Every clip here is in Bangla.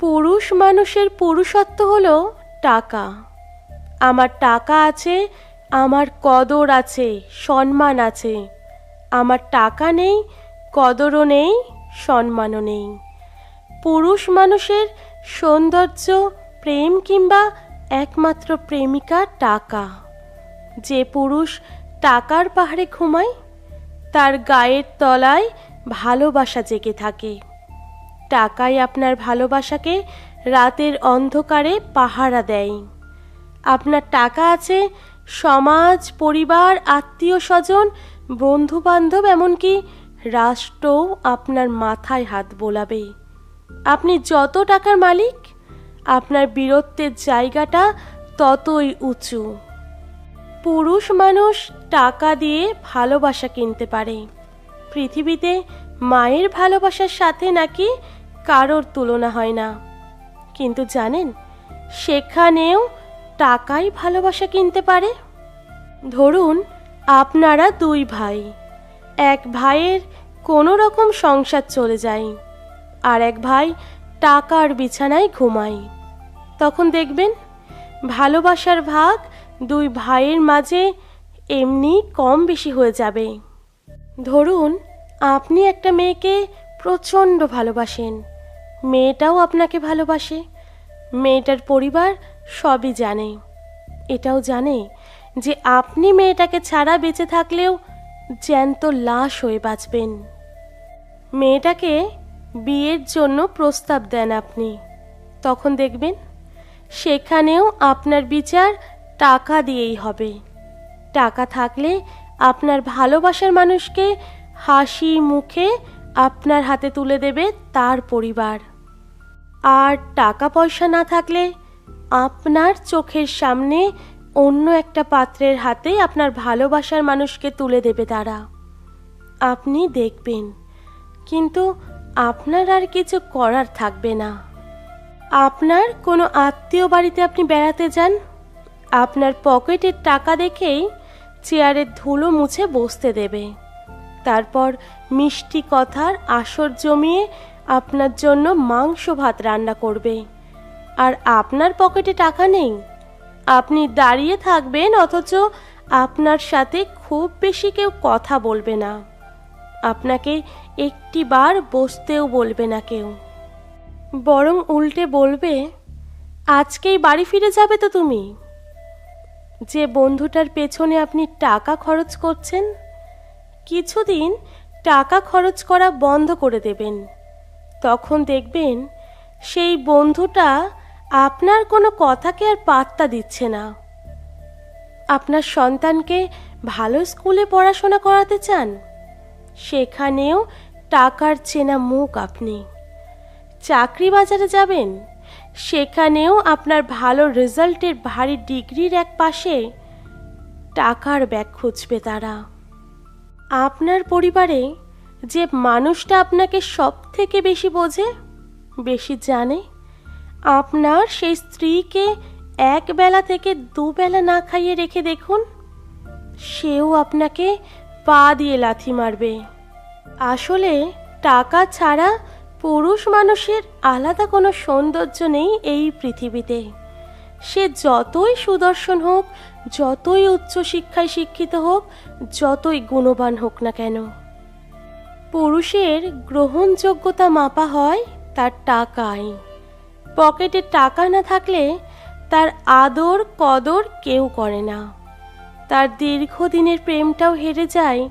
পুরুষ মানুষের পুরুষত্ব হলো টাকা। আমার টাকা আছে, আমার কদর আছে, সম্মান আছে। আমার টাকা নেই, কদরও নেই, সম্মানও নেই। পুরুষ মানুষের সৌন্দর্য, প্রেম কিংবা একমাত্র প্রেমিকা টাকা। যে পুরুষ টাকার পাহাড়ে ঘুমায়, তার গায়ের তলায় ভালোবাসা জেগে থাকে। টাকাই আপনার ভালোবাসাকে রাতের অন্ধকারে পাহারা দেয়। আপনার টাকা আছে সমাজ, পরিবার, আত্মীয় স্বজন বন্ধু বান্ধব এমনকি রাষ্ট্রও আপনার মাথায় হাত বোলাবে। আপনি যত টাকার মালিক, আপনার বীরত্বের জায়গাটা ততই উঁচু। পুরুষ মানুষ টাকা দিয়ে ভালোবাসা কিনতে পারে। পৃথিবীতে মায়ের ভালোবাসার সাথে নাকি কারোর তুলনা হয় না। কিন্তু জানেন, সেখানেও টাকাই ভালোবাসা কিনতে পারে। ধরুন, আপনারা দুই ভাই। এক ভাইয়ের কোনো রকম সংসার চলে যায় আর এক ভাই টাকার বিছানায় ঘুমায়। তখন দেখবেন, ভালোবাসার ভাগ দুই ভাইয়ের মাঝে এমনি কম বেশি হয়ে যাবে। ধরুন, আপনি একটা মেয়েকে প্রচণ্ড ভালোবাসেন। মেয়েটাও আপনাকে ভালোবাসে। মেয়েটার পরিবার সবই জানে। এটাও জানে যে আপনি মেয়েটাকে ছাড়া বেঁচে থাকলেও জ্যান্ত লাশ হয়ে বাঁচবেন। মেয়েটাকে বিয়ের জন্য প্রস্তাব দেন আপনি। তখন দেখবেন সেখানেও আপনার বিচার টাকা দিয়েই হবে। টাকা থাকলে আপনার ভালোবাসার মানুষকে হাসি মুখে আপনার হাতে তুলে দেবে তার পরিবার। আর টাকা পয়সা না থাকলে আপনার চোখের সামনে অন্য একটা পাত্রের হাতে আপনার ভালোবাসার মানুষকে তুলে দেবে তারা। আপনি দেখবেন, কিন্তু আপনার আর কিছু করার থাকবে না। আপনার কোনো আত্মীয় বাড়িতে আপনি বেড়াতে যান, আপনার পকেটের টাকা দেখেই চেয়ারের ধুলো মুছে বসতে দেবে। তারপর মিষ্টি কথার আসর জমিয়ে আপনার জন্য মাংস ভাত রান্না করবে। আর আপনার পকেটে টাকা নেই। আপনি দাঁড়িয়ে থাকবেন, অথচ আপনার সাথে খুব বেশি কেউ কথা বলবে না। আপনাকে একটি বার বসতেও বলবে না কেউ। বরং উল্টে বলবে, আজকেই বাড়ি ফিরে যাবে তো তুমি? যে বন্ধুটার পেছনে আপনি টাকা খরচ করছেন, কিছুদিন টাকা খরচ করা বন্ধ করে দেবেন। তখন দেখবেন সেই বন্ধুটা আপনার কোনো কথাকে আর পাত্তা দিচ্ছে না। আপনার সন্তানকে ভালো স্কুলে পড়াশোনা করাতে চান? সেখানেও টাকার চেনা মুখ আপনি। চাকরি বাজারে যাবেন? সেখানেও আপনার ভালো রেজাল্টের ভারী ডিগ্রির এক পাশে টাকার ব্যাগ খুঁজবে তারা। আপনার পরিবারে যে মানুষটা আপনাকে সব থেকে বেশি বোঝে, বেশি জানে, আপনার সেই স্ত্রীকে এক বেলা থেকে দুবেলা না খাইয়ে রেখে দেখুন, সেও আপনাকে পা দিয়ে লাথি মারবে। আসলে টাকা ছাড়া পুরুষ মানুষের আলাদা কোনো সৌন্দর্য নেই এই পৃথিবীতে। সে যতই সুদর্শন হোক, যতই উচ্চশিক্ষায় শিক্ষিত হোক, যতই গুণবান হোক না কেন পুরুষের গ্রহণযোগ্যতা মাপা হয় তার টাকায়। পকেটে টাকা না থাকলে তার আদর কদর কেউ করে না। তার দীর্ঘদিনের প্রেমটাও হেরে যায়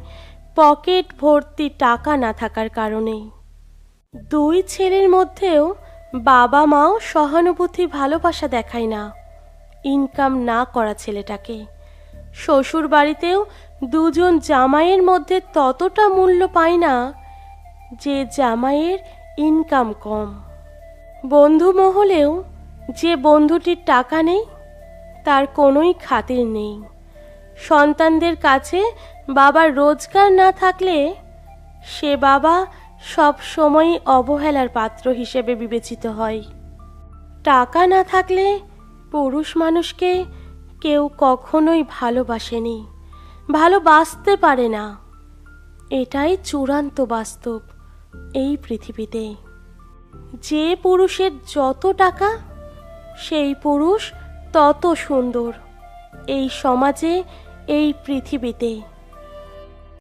পকেট ভর্তি টাকা না থাকার কারণে। দুই ছেলের মধ্যেও বাবা মাও সহানুভূতি, ভালোবাসা দেখায় না। ইনকাম না করা ছেলেটাকে। শ্বশুর বাড়িতেও দুজন জামাইয়ের মধ্যে ততটা মূল্য পায় না যে জামাইয়ের ইনকাম কম। বন্ধু মহলেও যে বন্ধুটির টাকা নেই, তার কোনোই খাতির নেই। সন্তানদের কাছে বাবার রোজগার না থাকলে সে বাবা সব সময় অবহেলার পাত্র হিসেবে বিবেচিত হয়। টাকা না থাকলে পুরুষ মানুষকে কেউ কখনোই ভালোবাসেনি। ভালোবাসতে পারে না। এটাই চূড়ান্ত বাস্তব এই পৃথিবীতে। যে পুরুষের যত টাকা, সেই পুরুষ তত সুন্দর। এই সমাজে, এই পৃথিবীতে।